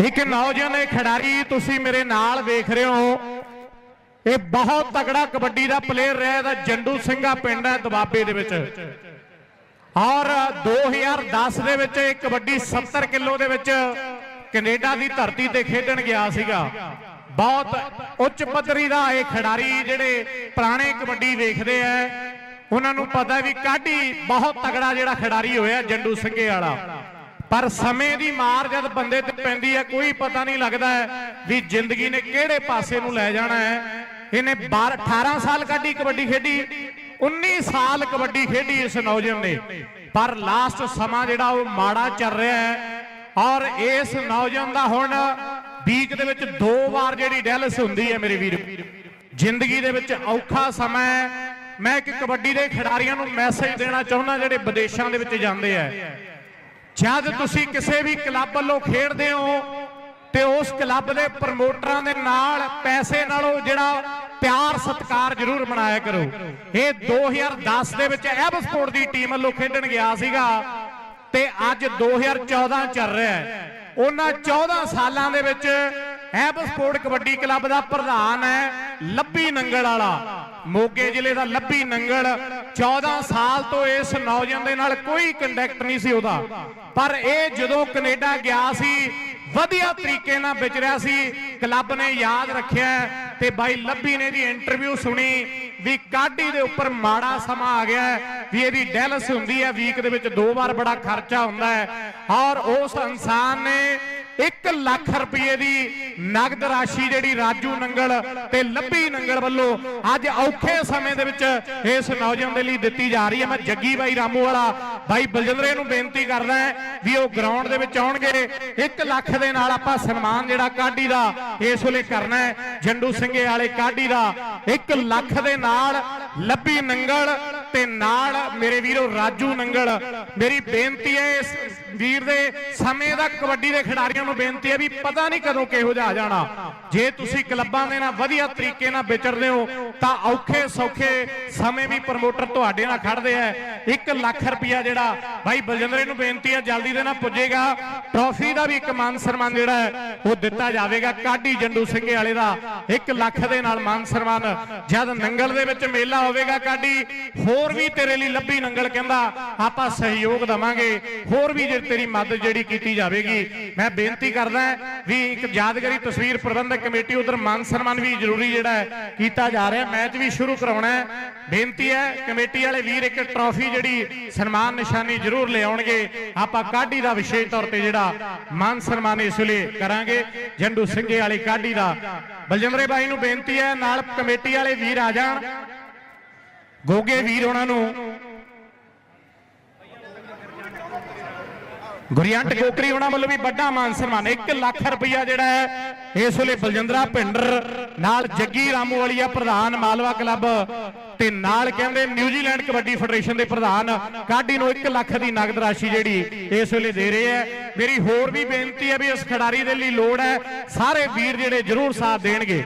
ਇੱਕ ਨੌਜਵਾਨ ਇਹ ਖਿਡਾਰੀ ਤੁਸੀਂ ਮੇਰੇ ਨਾਲ ਵੇਖ ਰਹੇ ਹੋ। ਇਹ ਬਹੁਤ ਤਗੜਾ ਕਬੱਡੀ ਦਾ ਪਲੇਅਰ ਰਿਹਾ, ਇਹਦਾ ਜੰਡੂ ਸਿੰਘਾ ਪਿੰਡ ਹੈ ਦਬਾਬੇ ਦੇ ਵਿੱਚ। ਔਰ 2010 ਦੇ ਵਿੱਚ ਇਹ ਕਬੱਡੀ 70 ਕਿਲੋ ਦੇ ਵਿੱਚ ਕੈਨੇਡਾ ਦੀ ਧਰਤੀ ਤੇ ਖੇਡਣ ਗਿਆ ਸੀਗਾ। ਬਹੁਤ ਉੱਚ ਪੱਧਰੀ ਦਾ ਇਹ ਖਿਡਾਰੀ ਜਿਹੜੇ ਪੁਰਾਣੇ ਕਬੱਡੀ ਵੇਖਦੇ ਆ, ਉਹਨਾਂ ਨੂੰ ਪਤਾ ਵੀ ਕਾਢੀ, ਬਹੁਤ ਤਗੜਾ ਜਿਹੜਾ ਖਿਡਾਰੀ ਹੋਇਆ ਜੰਡੂ ਸਿੰਘੇ ਵਾਲਾ। ਪਰ ਸਮੇਂ ਦੀ ਮਾਰ ਜਦ ਬੰਦੇ ਤੇ ਪੈਂਦੀ ਹੈ, ਕੋਈ ਪਤਾ ਨਹੀਂ ਲੱਗਦਾ ਵੀ ਜ਼ਿੰਦਗੀ ਨੇ ਕਿਹੜੇ ਪਾਸੇ ਨੂੰ ਲੈ ਜਾਣਾ ਹੈ। ਇਹਨੇ 12 18 ਸਾਲ ਕੱਢੀ ਕਬੱਡੀ ਖੇਡੀ 19 ਸਾਲ ਕਬੱਡੀ ਖੇਡੀ ਇਸ ਨੌਜਵਾਨ ਨੇ। ਪਰ ਲਾਸਟ ਸਮਾਂ ਜਿਹੜਾ ਉਹ ਮਾੜਾ ਚੱਲ ਰਿਹਾ ਹੈ ਔਰ ਇਸ ਨੌਜਵਾਨ ਦਾ ਹੁਣ ਵੀਕ ਦੇ ਵਿੱਚ ਦੋ ਵਾਰ ਜਿਹੜੀ ਡੈਲਸ ਹੁੰਦੀ ਹੈ ਮੇਰੇ ਵੀਰ, ਜ਼ਿੰਦਗੀ ਦੇ ਵਿੱਚ ਔਖਾ ਸਮਾਂ ਹੈ। ਮੈਂ ਇੱਕ ਕਬੱਡੀ ਦੇ ਖਿਡਾਰੀਆਂ ਨੂੰ ਮੈਸੇਜ ਦੇਣਾ ਚਾਹੁੰਦਾ ਜਿਹੜੇ ਵਿਦੇਸ਼ਾਂ ਦੇ ਵਿੱਚ ਜਾਂਦੇ ਆ। ਜਦ ਤੁਸੀਂ ਕਿਸੇ ਵੀ ਕਲੱਬ ਵੱਲੋਂ ਖੇਡਦੇ ਹੋ ਤੇ ਉਸ ਕਲੱਬ ਦੇ ਪ੍ਰਮੋਟਰਾਂ ਦੇ ਨਾਲ ਪੈਸੇ ਨਾਲੋਂ ਜਿਹੜਾ ਪਿਆਰ ਸਤਿਕਾਰ ਜ਼ਰੂਰ ਬਣਾਇਆ ਕਰੋ। ਇਹ 2010 ਦੇ ਵਿੱਚ ਐਬ ਸਪੋਰਟ ਦੀ ਟੀਮ ਵੱਲੋਂ ਖੇਡਣ ਗਿਆ ਸੀਗਾ ਤੇ ਅੱਜ 2014 ਚੱਲ ਰਿਹਾ ਹੈ। ਉਹਨਾਂ 14 ਸਾਲਾਂ ਦੇ ਵਿੱਚ ਐਬ ਸਪੋਰਟ ਕਬੱਡੀ ਕਲੱਬ ਦਾ ਪ੍ਰਧਾਨ ਹੈ, ਲੱਭੀ ਨੰਗਲ ਵਾਲਾ। ਮੋਗੇ ਜ਼ਿਲ੍ਹੇ ਦਾ ਲੱਭੀ ਨੰਗਲ। 14 ਸਾਲ ਤੋਂ ਇਸ ਨੌਜਵਾਨ ਦੇ ਨਾਲ ਕੋਈ ਕੰਟੈਕਟ ਨਹੀਂ ਸੀ ਉਹਦਾ। ਪਰ ਇਹ ਜਦੋਂ ਕੈਨੇਡਾ ਗਿਆ ਸੀ, ਵਧੀਆ ਤਰੀਕੇ ਨਾਲ ਵਿਚਰਿਆ ਸੀ। ਕਲੱਬ ਨੇ ਯਾਦ ਰੱਖਿਆ ਤੇ ਬਾਈ ਲੱਭੀ ਨੇ ਦੀ ਇੰਟਰਵਿਊ ਸੁਣੀ। ਵੀ ਕਾਢੀ ਦੇ ਉੱਪਰ ਮਾੜਾ ਸਮਾਂ ਆ ਗਿਆ। ਵੀ ਇਹਦੀ ਡੈਲਸ ਹੁੰਦੀ ਹੈ ਵੀਕ ਦੇ ਵਿੱਚ ਦੋ ਵਾਰ ਬੜਾ ਖਰਚਾ ਹੁੰਦਾ ਹੈ। ਔਰ ਉਸ ਇਨਸਾਨ ਨੇ 1 ਲੱਖ ਰੁਪਏ ਦੀ ਨਗਦ ਰਾਸ਼ੀ ਜਿਹੜੀ ਰਾਜੂ ਨੰਗਲ ਤੇ ਲੱਭੀ ਨੰਗਲ ਵੱਲੋਂ ਅੱਜ ਔਖੇ ਸਮੇਂ ਦੇ ਵਿੱਚ ਇਸ ਨੌਜਵਾਨ ਦੇ ਲਈ ਦਿੱਤੀ ਜਾ ਰਹੀ ਹੈ। ਮੈਂ ਜੱਗੀ ਬਾਈ ਰਾਮੂ ਵਾਲਾ, ਬਾਈ ਬਲਜਿੰਦਰੇ ਨੂੰ ਬੇਨਤੀ ਕਰਦਾ ਵੀ ਉਹ ਗਰਾਊਂਡ ਦੇ ਵਿੱਚ ਆਉਣਗੇ। 1 ਲੱਖ ਦੇ ਨਾਲ ਆਪਾਂ ਸਨਮਾਨ ਜਿਹੜਾ ਕਾਢੀ ਦਾ, ਇਸ ਵੇਲੇ ਕਰਨਾ ਹੈ। ਜੰਡੂ ਸਿੰਘੇ ਵਾਲੇ ਕਾਢੀ ਦਾ 1 ਲੱਖ ਦੇ ਨਾਲ ਲੱਭੀ ਨੰਗਲ ਤੇ ਨਾਲ ਮੇਰੇ ਵੀਰੋ ਰਾਜੂ ਨੰਗਲ। ਮੇਰੀ ਬੇਨਤੀ ਹੈ ਇਸ ਵੀਰ ਦੇ ਸਮੇਂ ਦਾ ਕਬੱਡੀ ਦੇ ਖਿਡਾਰੀਆਂ ਨੂੰ ਬੇਨਤੀ ਹੈ ਵੀ ਪਤਾ ਨਹੀਂ ਕਦੋਂ ਕਿਹੋ ਜਿਹਾ ਆ ਜਾਣਾ। ਜੇ ਤੁਸੀਂ ਕਲੱਬਾਂ ਦੇ ਨਾਲ ਵਧੀਆ ਤਰੀਕੇ ਨਾਲ ਵਿਚਰਦੇ ਹੋ, ਤਾਂ ਔਖੇ ਸੌਖੇ ਸਮੇਂ ਵੀ ਪ੍ਰਮੋਟਰ ਤੁਹਾਡੇ ਨਾਲ ਖੜਦੇ ਆ। 1 ਲੱਖ ਰੁਪਇਆ ਜਿਹੜਾ ਭਾਈ ਬਲਜਿੰਦਰੇ ਨੂੰ ਬੇਨਤੀ ਹੈ, ਜਲਦੀ ਦੇ ਨਾਲ ਪੁੱਜੇਗਾ। ਟਰੋਫੀ ਦਾ ਵੀ ਇੱਕ ਮਾਨ ਸਨਮਾਨ ਜਿਹੜਾ ਹੈ, ਉਹ ਦਿੱਤਾ ਜਾਵੇਗਾ। ਕਾਢੀ ਜੰਡੂ ਸਿੰਘੇ ਵਾਲੇ ਦਾ 1 ਲੱਖ ਦੇ ਨਾਲ ਮਾਨ ਸਨਮਾਨ। ਜਦ ਨੰਗਲ ਦੇ ਵਿੱਚ ਮੇਲਾ ਹੋਵੇਗਾ ਕਾਢੀ, ਹੋਰ ਵੀ ਤੇਰੇ ਲਈ ਲੱਭੀ ਨੰਗਲ ਕਹਿੰਦਾ ਆਪਾਂ ਸਹਿਯੋਗ ਦਵਾਂਗੇ। ਹੋਰ ਵੀ ਜੇ ਤੇਰੀ ਮਦਦ ਜਿਹੜੀ ਕੀਤੀ ਜਾਵੇਗੀ, ਮੈਂ ਬੇਨਤੀ ਕਰਦਾ ਵੀ ਇੱਕ ਯਾਦਗਾਰੀ ਤਸਵੀਰ ਪ੍ਰਬੰਧਕ ਕਮੇਟੀ ਉਧਰ ਮਾਨ ਸਨਮਾਨ ਵੀ ਜ਼ਰੂਰੀ ਜਿਹੜਾ ਹੈ ਕੀਤਾ ਜਾ ਰਿਹਾ। ਮੈਚ ਵੀ ਸ਼ੁਰੂ ਕਰਾਉਣਾ ਹੈ। ਬੇਨਤੀ ਹੈ, ਕਮੇਟੀ ਵਾਲੇ ਵੀਰ ਇੱਕ ਟਰੋਫੀ ਜਿਹੜੀ ਸਨਮਾਨ ਨਿਸ਼ਾਨੀ ਜ਼ਰੂਰ ਲਿਆਉਣਗੇ। ਆਪਾਂ ਕਾਢੀ ਦਾ ਵਿਸ਼ੇਸ਼ ਤੌਰ ਤੇ ਜਿਹੜਾ ਮਾਨ ਸਨਮਾਨ ਇਸ ਵੇਲੇ ਕਰਾਂਗੇ। ਜੰਡੂ ਸਿੰਘੇ ਵਾਲੀ ਕਾਢੀ ਦਾ। ਬਲਜਿੰਦਰੇ ਬਾਈ ਨੂੰ ਬੇਨਤੀ ਹੈ, ਨਾਲ ਕਮੇਟੀ ਵਾਲੇ ਵੀਰ ਆ ਜਾਣ। ਗੋਗੇ ਵੀਰ ਉਹਨਾਂ ਨੂੰ ਗੁਰਿਆਂਟ ਕੋਕਰੀ ਉਹਨਾਂ ਵੱਲੋਂ ਵੀ ਵੱਡਾ ਮਾਨ ਸਨਮਾਨ। 1 ਲੱਖ ਰੁਪਇਆ ਜਿਹੜਾ ਹੈ, ਇਸ ਵੇਲੇ ਬਲਜਿੰਦਰਾ ਭਿੰਡਰ ਨਾਲ ਜੱਗੀ ਰਾਮੂ ਵਾਲੀਆ ਪ੍ਰਧਾਨ ਮਾਲਵਾ ਕਲੱਬ। ਤੇ ਨਾਲ ਕਹਿੰਦੇ ਨਿਊਜ਼ੀਲੈਂਡ ਕਬੱਡੀ ਫੈਡਰੇਸ਼ਨ ਦੇ ਪ੍ਰਧਾਨ, ਕਾਢੀ ਨੂੰ 1 ਲੱਖ ਦੀ ਨਗਦ ਰਾਸ਼ੀ ਜਿਹੜੀ ਇਸ ਵੇਲੇ ਦੇ ਰਹੇ ਹੈ। ਮੇਰੀ ਹੋਰ ਵੀ ਬੇਨਤੀ ਹੈ ਵੀ ਇਸ ਖਿਡਾਰੀ ਦੇ ਲਈ ਲੋੜ ਹੈ, ਸਾਰੇ ਵੀਰ ਜਿਹੜੇ ਜ਼ਰੂਰ ਸਾਥ ਦੇਣਗੇ।